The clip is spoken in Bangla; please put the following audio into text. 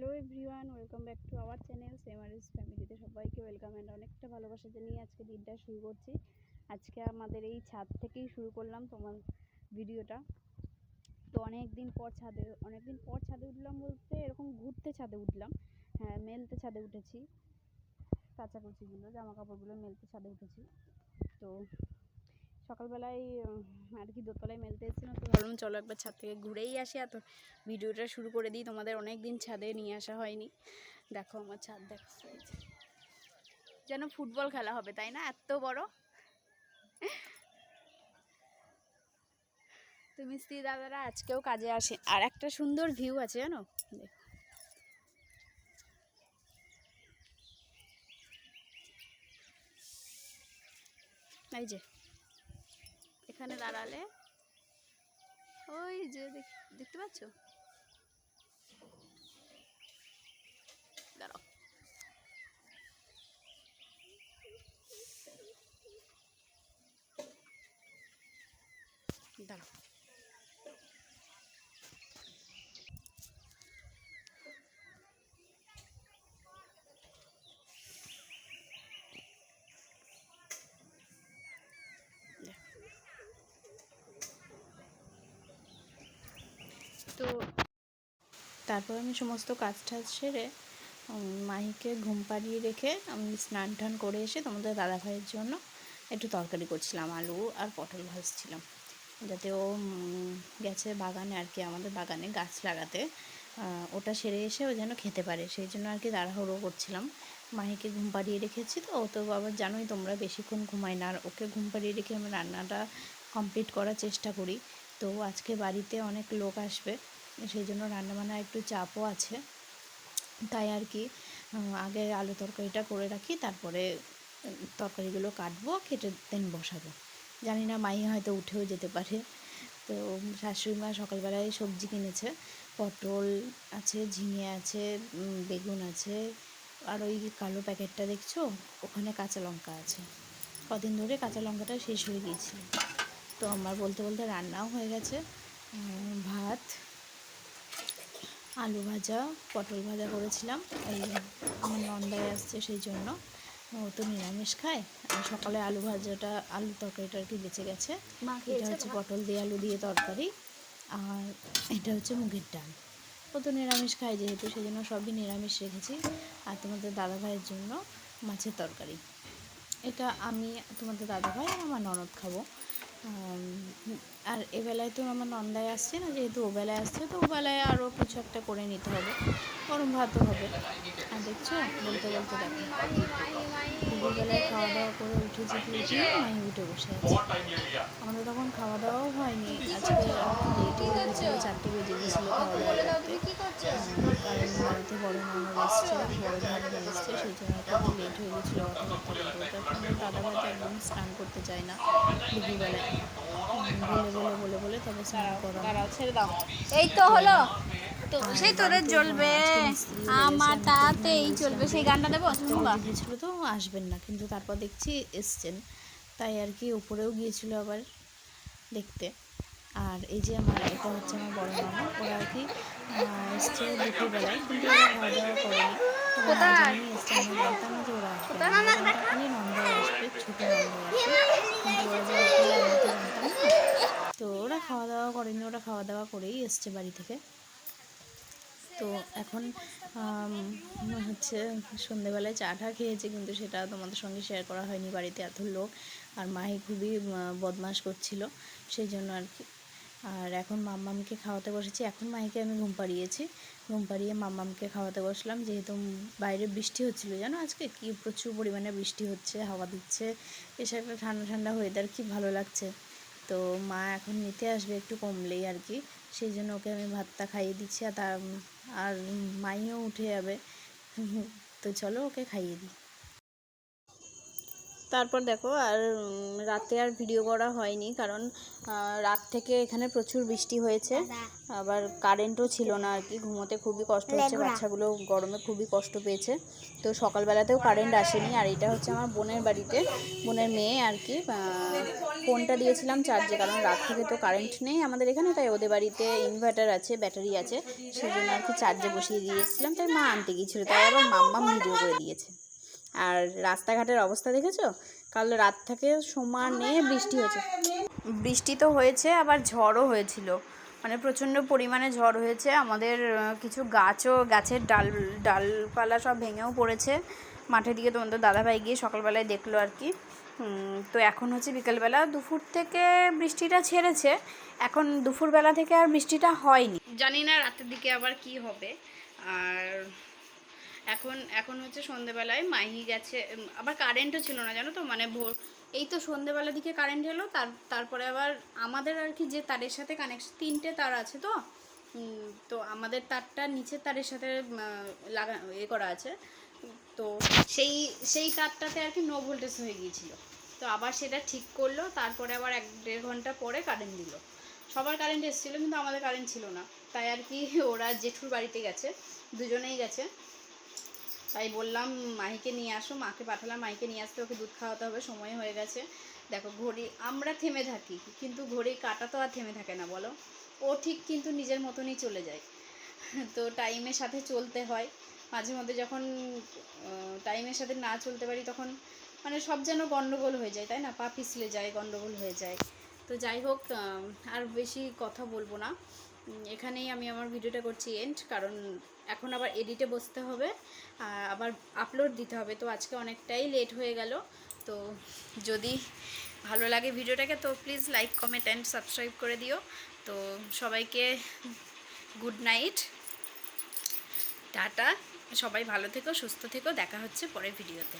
Hello everyone, welcome back to our channel সেমারিস ফ্যামিলিতে সবাইকে ওয়েলকাম অ্যান্ড অনেকটা ভালোবাসা জানিয়ে আজকে দিনটা শুরু করছি। আজকে আমাদের এই ছাদ থেকেই শুরু করলাম তোমার ভিডিওটা। তো অনেক দিন পর ছাদে অনেক দিন পর ছাদে উঠলাম বলতে এরকম ঘুরতে ছাদে উঠলাম। হ্যাঁ মেলতে ছাদে উঠেছি। কাচাকুচিগুলো জামা কাপড়গুলো মেলতে ছাদে উঠেছি। তো সকালবেলায় আর কি দোতলায় মেলতে এসেছিলাম ভাবলাম চলো একবার ছাদ থেকে ঘুরেই আসি। আর ভিডিওটা শুরু করে দিই, তোমাদের অনেক দিন ছাদে নিয়ে আসা হয়নি। দেখো আমার ছাদ, দেখো। যেন ফুটবল খেলা হবে, তাই না? এত বড়। তো মিস্ত্রি দাদারা আজকেও কাজে আসে। আর একটা সুন্দর ভিউ আছে, জানো? দেখো। এই যে, এখানে দাঁড়ালে ওই যে দেখতে পাচ্ছ? দাঁড়াও। দাঁড়াও তো তারপর আমি সমস্ত কাজ টাজ সেরে মাহিকে ঘুম পাড়িয়ে রেখে আমি স্নান টান করে এসে তোমাদের দাদা ভাইয়ের জন্য একটু তরকারি করছিলাম, আলু আর পটল ভাজছিলাম। যাতে ও গেছে বাগানে আর কি, আমাদের বাগানে গাছ লাগাতে। ওটা সেরে এসে ও যেন খেতে পারে, সেই জন্য আর কি তাড়াহুড়ো করছিলাম। মাহিকে ঘুম পাড়িয়ে রেখেছি তো, ও তো আবার জানোই তোমরা বেশিক্ষণ ঘুমাই না, আর ওকে ঘুম পাড়িয়ে রেখে আমি রান্নাটা কমপ্লিট করার চেষ্টা করি। তো আজকে বাড়িতে অনেক লোক আসবে সেই জন্য রান্নাবান্না একটু চাপও আছে। তাই আর কি আগে আলু তরকারিটা করে রাখি, তারপরে তরকারিগুলো কাটবো, কেটে দেন বসাবো। জানি না মাই হয়তো উঠেও যেতে পারে। তো শাশুড়ি মা সকালবেলায় সবজি কিনেছে, পটল আছে, ঝিঙে আছে বেগুন আছে, আর ওই কালো প্যাকেটটা দেখছ? ওখানে কাঁচা লঙ্কা আছে। কদিন ধরে কাঁচা লঙ্কাটা শেষ হয়ে গিয়েছিল। তো আমার বলতে বলতে রান্নাও হয়ে গেছে ভাত আলু ভাজা পটল ভাজা করেছিলাম। এই আমার নন্দায় আসছে সেই জন্য ও তো নিরামিষ খায়। আর সকালে আলু ভাজাটা আলু তরকারিটা আর কি বেঁচে গেছে। এটা হচ্ছে পটল দিয়ে আলু দিয়ে তরকারি। আর এটা হচ্ছে মুগের ডাল। ও তো নিরামিষ খায় যেহেতু সেই জন্য সবই নিরামিষ রেখেছি। আর তোমাদের দাদা ভাইয়ের জন্য মাছের তরকারি। এটা আমি তোমাদের দাদা ভাই আর আমার ননদ খাব। আর এবেলায় তো আমার নন্দায় আসছে না, যেহেতু ওবেলায় আসছে, তো ওবেলায় আরও কিছু একটা করে নিতে হবে। গরম ভাতও হবে। আর দেখছ? বলতে বলতে দেখো। দুপুরবেলায় খাওয়া দাওয়া করে উঠেছি উঠে আমি উঠে বসে আছি। আমাদের তখন খাওয়া দাওয়াও হয়নি। আজকে লেটে গেছিল, চারটে বেজে গেছিল কারণ বাড়িতে বড় ননদ এসছে বড় ভাই এসছে, সেই জন্য একটু লেট হয়ে গেছিল এখন দাদা ভাই তো একদম স্নান করতে চায় না দুপুরবেলায়। বলে বলে বলে বলে তবে স্নান করা ছেড়ে দাও। এই তো হলো। সেই তোদের জ্বলবে। আমার তাতেই চলবে সেই গানটা দেবো? গিয়েছিল তো আসবেন না কিন্তু তারপর দেখছি এসছেন। তাই আর কি উপরেও গিয়েছিল আবার দেখতে। আর এই যে আমার এটা হচ্ছে আমার বড় মামা ওরা আর কি এসছে দুপুরবেলায় কিন্তু ওরা খাওয়া দাওয়া করেনি। এসছে আমি জানতাম যে ওরা আসবে। আমি খালি নন্দায় আসবে ছোটো নন্দায় আসবে কিন্তু ওরা যে আসবে আমি তো জানতাম না তো ওরা খাওয়া দাওয়া করেনি ওরা খাওয়া দাওয়া করেই এসছে বাড়ি থেকে। তো এখন হচ্ছে সন্ধেবেলায় চা টা খেয়েছে কিন্তু সেটা তোমাদের সঙ্গে শেয়ার করা হয়নি। বাড়িতে এত লোক আর মাহি খুবই আহ, বদমাশ করছিল সেই জন্য আর কি। আর এখন মাম্মামকে খাওয়াতে বসেছি। এখন মাহিকে আমি ঘুম পাড়িয়েছি। ঘুম পাড়িয়ে মাম্মামকে খাওয়াতে বসলাম। যেহেতু বাইরে বৃষ্টি হচ্ছিল জানো আজকে? কি প্রচুর পরিমাণে বৃষ্টি হচ্ছে হাওয়া দিচ্ছে। এসে একটা ঠান্ডা ঠান্ডা ওয়েদার কি ভালো লাগছে। তো মা এখন নিতে আসবে একটু কমলেই আর কি। সেই জন্য ওকে আমি ভাতটা খাইয়ে দিচ্ছি আর তার আর মাইও উঠে যাবে। তো চলো ওকে খাইয়ে দিই। তারপর দেখো আর রাতে আর ভিডিও করা হয়নি কারণ রাত থেকে এখানে প্রচুর বৃষ্টি হয়েছে। আবার কারেন্টও ছিল না আর কি। ঘুমোতে খুবই কষ্ট হচ্ছে বাচ্চাগুলো গরমে খুবই কষ্ট পেয়েছে। তো সকালবেলাতেও কারেন্ট আসেনি। আর এটা হচ্ছে আমার বোনের বাড়িতে বোনের মেয়ে আর কি। ফোনটা দিয়েছিলাম চার্জে কারণ রাত থেকে তো কারেন্ট নেই আমাদের এখানে তাই ওদের বাড়িতে ইনভার্টার আছে ব্যাটারি আছে। সেই জন্য আর কি চার্জে বসিয়ে দিয়েছিলাম। তাই মা আনতে গিয়েছিল তাই আবার মাম্মা ভিডিও করে দিয়েছে। আর রাস্তাঘাটের অবস্থা দেখেছ? কাল রাত থেকে সমানে বৃষ্টি হয়েছে। বৃষ্টি তো হয়েছে আবার ঝড়ও হয়েছিল। মানে প্রচণ্ড পরিমাণে ঝড় হয়েছে। আমাদের কিছু গাছও গাছের ডাল ডালপালা সব ভেঙেও পড়েছে। মাঠের দিকে তোমাদের দাদাভাই গিয়ে সকালবেলায় দেখল আর কি। তো এখন হচ্ছে বিকেলবেলা দুপুর থেকে বৃষ্টিটা ছেড়েছে। এখন দুপুরবেলা থেকে আর বৃষ্টিটা হয়নি। জানি না রাতের দিকে আবার কি হবে। আর এখন এখন হচ্ছে সন্ধেবেলায় মাহি গেছে আবার কারেন্টও ছিল না, জানো তো? মানে ভোর, এই তো সন্ধেবেলার দিকে কারেন্ট এলো, তার, তারপরে আবার আমাদের আর কি যে তারের সাথে কানেকশন তিনটে তার আছে তো? তো আমাদের তারটা নিচের তারের সাথে লাগা, এ করা আছে। তো সেই সেই তারটাতে আর কি নো ভোল্টেজ হয়ে গিয়েছিল। তো আবার সেটা ঠিক করল, তারপরে আবার এক দেড় ঘণ্টা পরে কারেন্ট দিল। সবার কারেন্ট এসেছিল, কিন্তু আমাদের কারেন্ট ছিল না। তাই আর কি ওরা জেঠুর বাড়িতে গেছে, দুজনেই গেছে। তাই বললাম, মাহিকে নিয়ে আসো, মাকে পাঠালাম, মাহিকে নিয়ে আসতে ওকে দুধ খাওয়াতে হবে, সময় হয়ে গেছে। দেখো, ঘড়ি, আমরা থেমে থাকি, কিন্তু ঘড়ি কাটা তো আর থেমে থাকে না, বলো? ও ঠিক কিন্তু নিজের মতনই চলে যায়। তো টাইমের সাথে চলতে হয়। মাঝে মধ্যে যখন টাইমের সাথে না চলতে পারি তখন মানে সব যেন গণ্ডগোল হয়ে যায়, তাই না? পা পিছলে যায় গণ্ডগোল হয়ে যায়। তো যাই হোক আর বেশি কথা বলব না। এখানেই আমি আমার ভিডিওটা করছি এন্ড কারণ এখন আবার এডিটে বসতে হবে আবার আপলোড দিতে হবে। তো আজকে অনেকটাই লেট হয়ে গেল। তো যদি ভালো লাগে ভিডিওটাকে, তো please like comment and subscribe করে দিও। তো সবাইকে গুড নাইট টাটা। সবাই ভালো থেকো, সুস্থ থেকো। দেখা হচ্ছে পরের ভিডিওতে